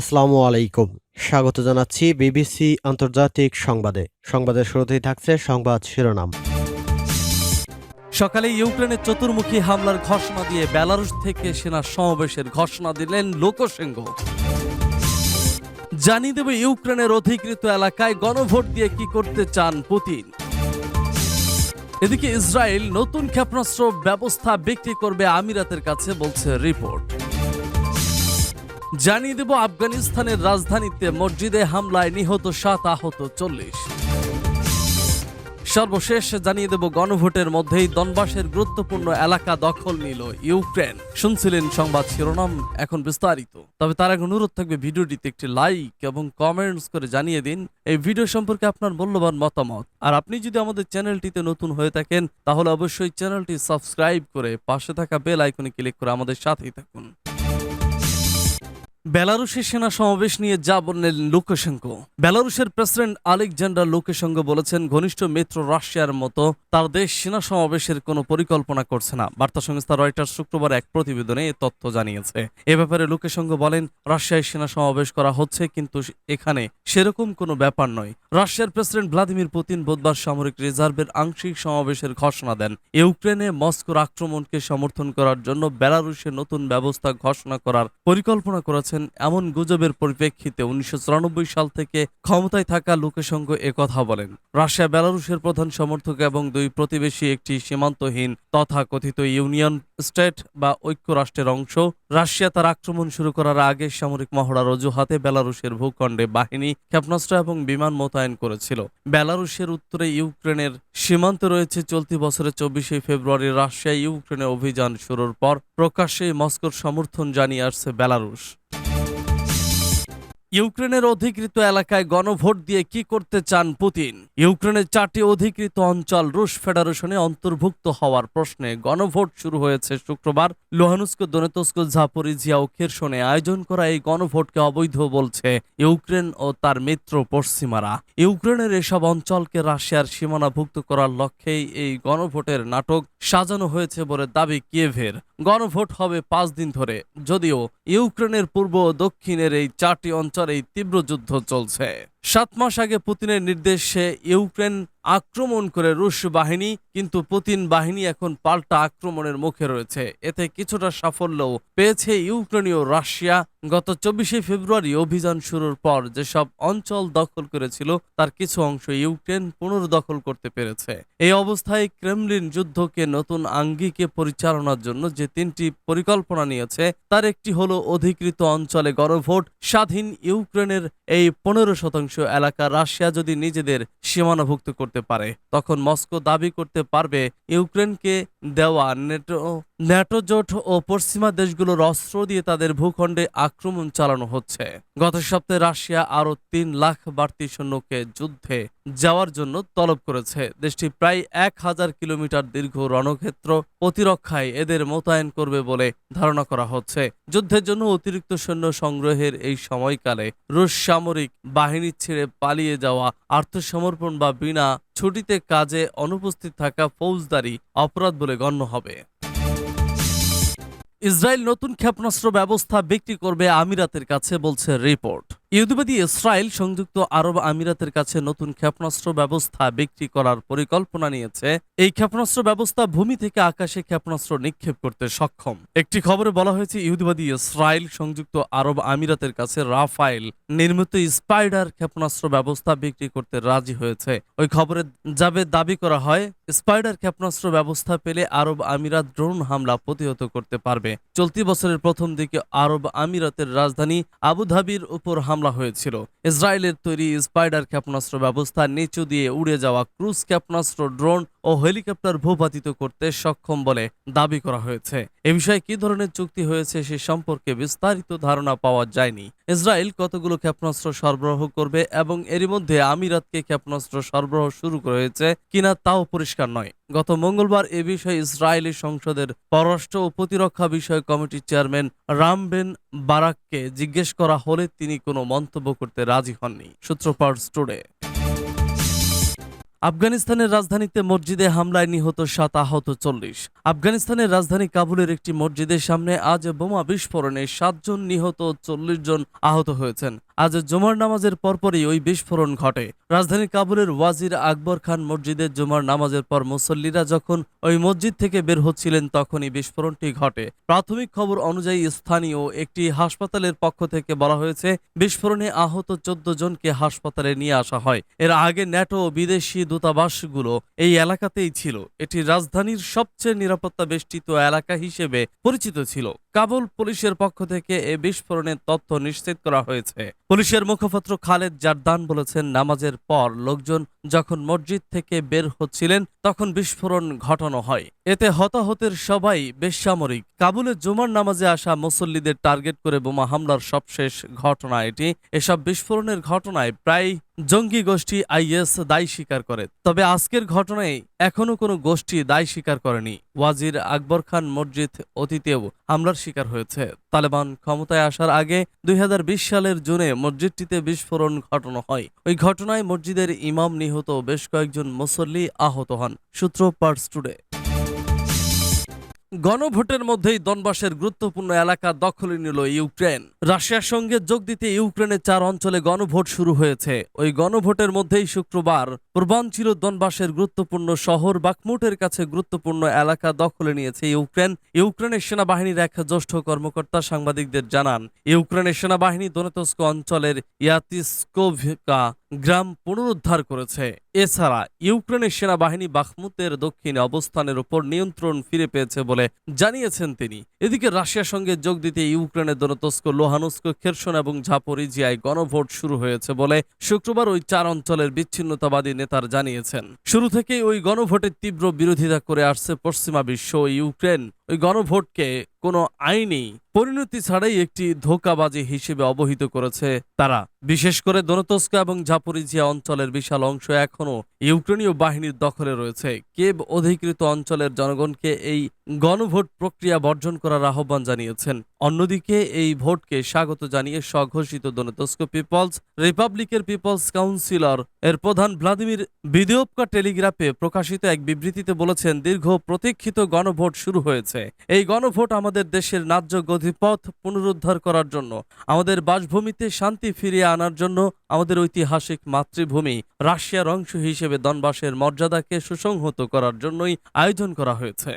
আসসালামু আলাইকুম। স্বাগত জানাচ্ছি বিবিসি আন্তর্জাতিক সংবাদে। সংবাদের শুরুতেই থাকছে সংবাদ শিরোনাম। সকালে ইউক্রেনে চতুর্মুখী হামলার ঘোষণা দিয়ে বেলারুশ থেকে সেনা সমাবেশের ঘোষণা দিলেন লোকসেঙ্গ। জানিয়ে দেবে ইউক্রেনের অধিকৃত এলাকায় গণভোট দিয়ে কি করতে চান পুতিন। এদিকে ইসরায়েল নতুন ক্ষেপণাস্ত্র ব্যবস্থা বিক্রি করবে আমিরাতের কাছে বলছে রিপোর্ট। জানিয়ে দেব আফগানিস্তানের রাজধানীতে মসজিদে হামলায় নিহত সাত আহত চল্লিশ। সর্বশেষ জানিয়ে দেব, গণভোটের মধ্যেই দনবাসের গুরুত্বপূর্ণ এলাকা দখল নিল ইউক্রেন। শুনছিলেন সংবাদ শিরোনাম, এখন বিস্তারিত। তবে তার আগে অনুরোধ থাকবে, ভিডিওটিতে একটি লাইক এবং কমেন্টস করে জানিয়ে দিন। এই ভিডিও সম্পর্কে আপনার মূল্যবান মতামত। আর আপনি যদি আমাদের চ্যানেলটিতে নতুন হয়ে থাকেন, তাহলে অবশ্যই চ্যানেলটি সাবস্ক্রাইব করে পাশে থাকা বেল আইকনে ক্লিক করে আমাদের সাথেই থাকুন। বেলারুশের সেনা সমাবেশ নিয়ে যা বললেন লুকাশেঙ্কো। বেলারুশের প্রেসিডেন্ট আলেকজান্ডার লুকাশেঙ্কো বলেছেন, ঘনিষ্ঠ মিত্র রাশিয়ার মতো তার দেশ সেনা সমাবেশের কোনো পরিকল্পনা করছে না। বার্তা সংস্থা রয়টার্স শুক্রবার এক প্রতিবেদনে এ তথ্য জানিয়েছে। এ ব্যাপারে লুকাশেঙ্কো বলেন, রাশিয়ায় সেনা সমাবেশ করা হচ্ছে কিন্তু এখানে সেরকম কোনো ব্যাপার নয়। রাশিয়ার প্রেসিডেন্ট ভ্লাদিমির পুতিন বুধবার সামরিক রিজার্ভের আংশিক সমাবেশের ঘোষণা দেন। ইউক্রেনে মস্কোর আক্রমণকে সমর্থন করার জন্য বেলারুশে নতুন ব্যবস্থা ঘোষণা করার পরিকল্পনা করেছেন এমন গুজবের পরিপ্রেক্ষিতে উনিশশো চুরানব্বই সাল থেকে ক্ষমতায় থাকা লুকাসেঙ্গ কথা বলেন। রাশিয়া, বেলারুশের প্রধান সমর্থক এবং দুই প্রতিবেশী একটি সীমান্তহীন তথা কথিত ইউনিয়ন স্টেট বা ঐক্য রাষ্ট্রের অংশ। রাশিয়া তার আক্রমণ শুরু করার আগে সামরিক মহড়ার অজুহাতে বেলারুশের ভূখণ্ডে বাহিনী, ক্ষেপণাস্ত্র এবং বিমান মোতায়েন করেছিল। বেলারুশের উত্তরে ইউক্রেনের সীমান্তে রয়েছে চলতি বছরের চব্বিশে ফেব্রুয়ারি রাশিয়া ইউক্রেনে অভিযান শুরুর পর প্রকাশ্যে মস্কোর সমর্থন জানিয়ে আসছে বেলারুশ। ইউক্রেনের অধিকৃত এলাকায় গণভোট দিয়ে কি করতে চান পুতিন? ইউক্রেনের চারটি অধিকৃত অঞ্চল রুশ ফেডারেশনে অন্তর্ভুক্ত হওয়ার প্রশ্নে গণভোট শুরু হয়েছে শুক্রবার। লোহানুস্ক, দনেতস্ক ঝাপরিজিয়া ও খেরসনে আয়োজন করা এই গণভোটকে অবৈধ বলছে ইউক্রেন ও তার মিত্র পশ্চিমারা। ইউক্রেনের এসব অঞ্চলকে রাশিয়ার সীমানাভুক্ত করার লক্ষ্যেই এই গণভোটের নাটক সাজানো হয়েছে বলে দাবি কিয়েভের। গণভোট হবে পাঁচ দিন ধরে। যদিও ইউক্রেনের পূর্ব ও দক্ষিণের এই চারটি অঞ্চলেই তীব্র যুদ্ধ চলছে। সাত মাস আগে পুতিনের নির্দেশে ইউক্রেন আক্রমণ করে রুশ বাহিনী, কিন্তু পুতিন বাহিনী এখন পাল্টা আক্রমণের মুখে রয়েছে। এতে কিছুটা সাফল্যও পেয়েছে ইউক্রেনীয় রাশিয়া। গত চব্বিশে ফেব্রুয়ারি অভিযান শুরুর পর যেসব অঞ্চল দখল করেছিল, তার কিছু অংশ ইউক্রেন পুনর্দখল করতে পেরেছে। এই অবস্থায় ক্রেমলিন যুদ্ধকে নতুন আঙ্গিকে পরিচালনার জন্য যে তিনটি পরিকল্পনা নিয়েছে, তার একটি হলো অধিকৃত অঞ্চলে গণভোট স্বাধীন ইউক্রেনের এই পনেরো শতাংশ এলাকা রাশিয়া যদি নিজেদের সীমানাভুক্ত করতে পারে, তখন মস্কো দাবি করতে পারবে ইউক্রেনকে দেওয়া নেটো ন্যাটো জোট ও পশ্চিমা দেশগুলোর অস্ত্র দিয়ে তাদের ভূখণ্ডে আক্রমণ চালানো হচ্ছে। গত সপ্তাহে রাশিয়া আরও তিন লাখ বাড়তি সৈন্যকে যুদ্ধে যাওয়ার জন্য তলব করেছে। দেশটি প্রায় এক হাজার কিলোমিটার দীর্ঘ রণক্ষেত্র প্রতিরক্ষায় এদের মোতায়েন করবে বলে ধারণা করা হচ্ছে। যুদ্ধের জন্য অতিরিক্ত সৈন্য সংগ্রহের এই সময়কালে রুশ সামরিক বাহিনী ছেড়ে পালিয়ে যাওয়া আত্মসমর্পণ বা বিনা ছুটিতে কাজে অনুপস্থিত থাকা ফৌজদারি অপরাধ বলে গণ্য হবে। ইসরায়েল নতুন ক্ষেপণাস্ত্র ব্যবস্থা বিক্রি করবে আমিরাতের কাছে বলছে রিপোর্ট। ইহুদিবাদী ইসরায়েল সংযুক্ত আরব আমিরাতের কাছে নতুন ক্ষেপণাস্ত্র ব্যবস্থা বিক্রি করার পরিকল্পনা নিয়েছে। এই ক্ষেপণাস্ত্র ব্যবস্থা ভূমি থেকে আকাশে ক্ষেপণাস্ত্র নিক্ষেপ করতে সক্ষম। একটি খবরে বলা হয়েছে ইহুদিবাদী ইসরায়েল সংযুক্ত আরব আমিরাতের কাছে রাফাইল নির্মিত স্পাইডার ক্ষেপণাস্ত্র ব্যবস্থা বিক্রি করতে রাজি হয়েছে। ওই খবরে যাবে দাবি করা হয়, স্পাইডার ক্ষেপণাস্ত্র ব্যবস্থা পেলে আরব আমিরাত ড্রোন হামলা প্রতিহত করতে পারবে। চলতি বছরের প্রথম দিকে আরব আমিরাতের রাজধানী আবুধাবির উপর হামলা হয়েছিল। ইসরায়েলের তৈরি স্পাইডার ক্ষেপণাস্ত্র ব্যবস্থা নিচু দিয়ে উড়ে যাওয়া ক্রুজ ক্ষেপণাস্ত্র ড্রোন ও হেলিকপ্টার ভূপাতিত করতে সক্ষম বলে দাবি করা হয়েছে। এ বিষয়ে কি ধরনের চুক্তি হয়েছে সে সম্পর্কে বিস্তারিত ধারণা পাওয়া যায়নি। ইসরায়েল কতগুলো ক্ষেপণাস্ত্র সরবরাহ করবে এবং এরই মধ্যে আমিরাতকে ক্ষেপণাস্ত্র সরবরাহ শুরু করেছে কিনা তাও পরিষ্কার নয়। গত মঙ্গলবার এ বিষয়ে ইসরায়েলি সংসদের পররাষ্ট্র ও প্রতিরক্ষা বিষয় কমিটির চেয়ারম্যান রামবেন বারাককে জিজ্ঞেস করা হলে তিনি কোনো মন্তব্য করতে রাজি হননি। সূত্রপাট টুডে। আফগানিস্তানের রাজধানীতে মসজিদে হামলায় নিহত সাত আহত চল্লিশ। আফগানিস্তানের রাজধানী কাবুলের একটি মসজিদের সামনে আজ বোমা বিস্ফোরণে সাতজন নিহত চল্লিশ জন আহত হয়েছেন। আজ জুমার নামাজের পরপরই ওই বিস্ফোরণ ঘটে। রাজধানী কাবুলের ওয়াজির আকবর খান মসজিদে জুমার নামাজের পর মুসল্লিরা যখন ওই মসজিদ থেকে বের হচ্ছিলেন, তখনই বিস্ফোরণটি ঘটে। প্রাথমিক খবর অনুযায়ী স্থানীয় একটি হাসপাতালের পক্ষ থেকে বলা হয়েছে, বিস্ফোরণে আহত চোদ্দ জনকে হাসপাতালে নিয়ে আসা হয়। এর আগে ন্যাটো ও বিদেশি দূতাবাসগুলো এই এলাকাতেই ছিল। এটি রাজধানীর সবচেয়ে নিরাপত্তা বেষ্টিত এলাকা হিসেবে পরিচিত ছিল। কাবুল পুলিশের পক্ষ থেকে এ বিস্ফোরণের তথ্য নিশ্চিত করা হয়েছে। পুলিশের মুখপাত্র খালেদ জারদান বলেছেন, নামাজের পর লোকজন যখন মসজিদ থেকে বের হচ্ছিলেন, তখন বিস্ফোরণ ঘটানো হয়। এতে হতাহতের সবাই বেসামরিক। কাবুলে জুমার নামাজে আসা মুসল্লিদের টার্গেট করে বোমা হামলার সবশেষ ঘটনা এটি। এসব বিস্ফোরণের ঘটনায় প্রায় জঙ্গি গোষ্ঠী আইএস দায়ী স্বীকার করে। তবে আজকের ঘটনায় এখনও কোনো গোষ্ঠী দায় স্বীকার করেনি। ওয়াজির আকবর খান মসজিদ অতীতেও হামলার শিকার হয়েছে। তালেবান ক্ষমতায় আসার আগে দুই হাজার বিশ সালের জুনে মসজিদটিতে বিস্ফোরণ ঘটানো হয়। ওই ঘটনায় মসজিদের ইমাম নিহত বেশ কয়েকজন মুসল্লি আহত হন। সূত্র পার্স টুডে। গণভোটের মধ্যেই দনবাসের গুরুত্বপূর্ণ এলাকা দখলে নিল ইউক্রেন। রাশিয়ার সঙ্গে যোগ দিতে ইউক্রেনের চার অঞ্চলে গণভোট শুরু হয়েছে। ওই গণভোটের মধ্যেই শুক্রবার পূর্বাঞ্চল দনবাসের গুরুত্বপূর্ণ শহর বাকমুটের কাছে গুরুত্বপূর্ণ এলাকা দখলে নিয়েছে ইউক্রেন। ইউক্রেনের সেনাবাহিনীর এক জ্যেষ্ঠ কর্মকর্তা সাংবাদিকদের জানান, ইউক্রেনের সেনাবাহিনী দনেতস্ক অঞ্চলের ইয়াতিস্কোভিকা গ্রাম পুনরুদ্ধার করেছে। এছাড়া ইউক্রেনের সেনাবাহিনী বাখমুতের দক্ষিণে অবস্থানের উপর নিয়ন্ত্রণ ফিরে পেয়েছে বলে জানিয়েছেন তিনি। এদিকে রাশিয়ার সঙ্গে যোগ দিতে ইউক্রেনের দনতস্ক লোহানুস্ক, খেরসন এবং ঝাপরিজিয়ায় গণভোট শুরু হয়েছে বলে শুক্রবার ওই চার অঞ্চলের বিচ্ছিন্নতাবাদী নেতার জানিয়েছেন। শুরু থেকেই ওই গণভোটের তীব্র বিরোধিতা করে আসছে পশ্চিমা বিশ্ব ইউক্রেন। ওই গণভোটকে কোনো আইনি পরিণতি ছাড়াই একটি ধোকাবাজি হিসেবে অবহিত করেছে তারা। বিশেষ করে দনতস্কা এবং ঝাপরিজিয়া অঞ্চলের বিশাল অংশ এখনও ইউক্রেনীয় বাহিনীর দখলে রয়েছে। কেব অধিকৃত অঞ্চলের জনগণকে এই গণভোট প্রক্রিয়া বর্জন করার আহ্বান জানিয়েছেন। অন্যদিকে এই ভোটকে স্বাগত জানিয়ে স্বঘোষিত দনেতস্ক পিপলস, রিপাবলিকের পিপলস কাউন্সিলর এর প্রধান ভ্লাদিমির বিদিওপকা টেলিগ্রাফে প্রকাশিত এক বিবৃতিতে বলেছেন, দীর্ঘ প্রতীক্ষিত গণভোট শুরু হয়েছে। এই গণভোট আমাদের দেশের ন্যায্য গতিপথ পুনরুদ্ধার করার জন্য, আমাদের বাসভূমিতে শান্তি ফিরিয়ে আনার জন্য আমাদের ঐতিহাসিক মাতৃভূমি, রাশিয়ার অংশ হিসেবে দনবাসের মর্যাদাকে সুসংহত করার জন্যই আয়োজন করা হয়েছে।